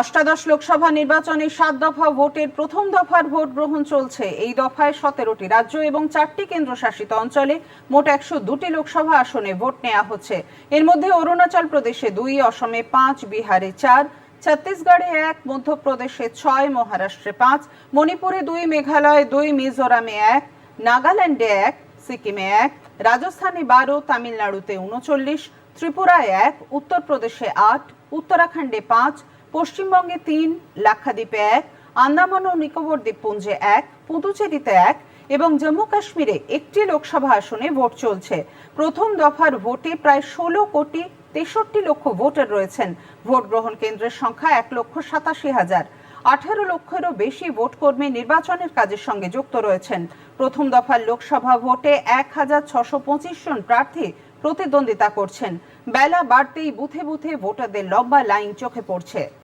অষ্টাদশ লোকসভা নির্বাচনে সাত দফা ভোটের প্রথম দফার ভোট গ্রহণ চলছে। এই দফায় সতেরোটি রাজ্য এবং চারটি কেন্দ্রশাসিত অঞ্চলে মোট একশো দুটি লোকসভা আসনে ভোট নেওয়া হচ্ছে। এর মধ্যে অরুণাচল প্রদেশে দুই, অসমে পাঁচ, বিহারে চার, ছত্তিশগড়ে এক, মধ্যপ্রদেশে ছয়, মহারাষ্ট্রে পাঁচ, মণিপুরে দুই, মেঘালয়ে দুই, মিজোরামে এক, নাগাল্যান্ডে এক, সিকিমে এক, রাজস্থানে বারো, তামিলনাড়ুতে উনচল্লিশ, ত্রিপুরায় এক, উত্তরপ্রদেশে আট, উত্তরাখণ্ডে পাঁচ পশ্চিমবঙ্গে তিন, লাক্ষাদ্বীপে এক, আন্দামান ও নিকোবর দ্বীপপুঞ্জে এক, পুদুচেরিতে এক এবং জম্মু কাশ্মীরে একটি লোকসভা আসনে ভোট চলছে। প্রথম দফার ভোটে প্রায় ষোলো কোটি তেষট্টি লক্ষ ভোটার রয়েছেন। ভোট গ্রহণ কেন্দ্রের সংখ্যা এক লক্ষ সাতাশি হাজার। আঠারো লক্ষেরও বেশি ভোট কর্মী নির্বাচনের কাজের সঙ্গে যুক্ত রয়েছেন। প্রথম দফার লোকসভা ভোটে এক হাজার ছশো পঁচিশ জন প্রার্থী প্রতিদ্বন্দ্বিতা করছেন। বেলা বাড়তেই বুথে বুথে ভোটারদের লম্বা লাইন চোখে পড়ছে।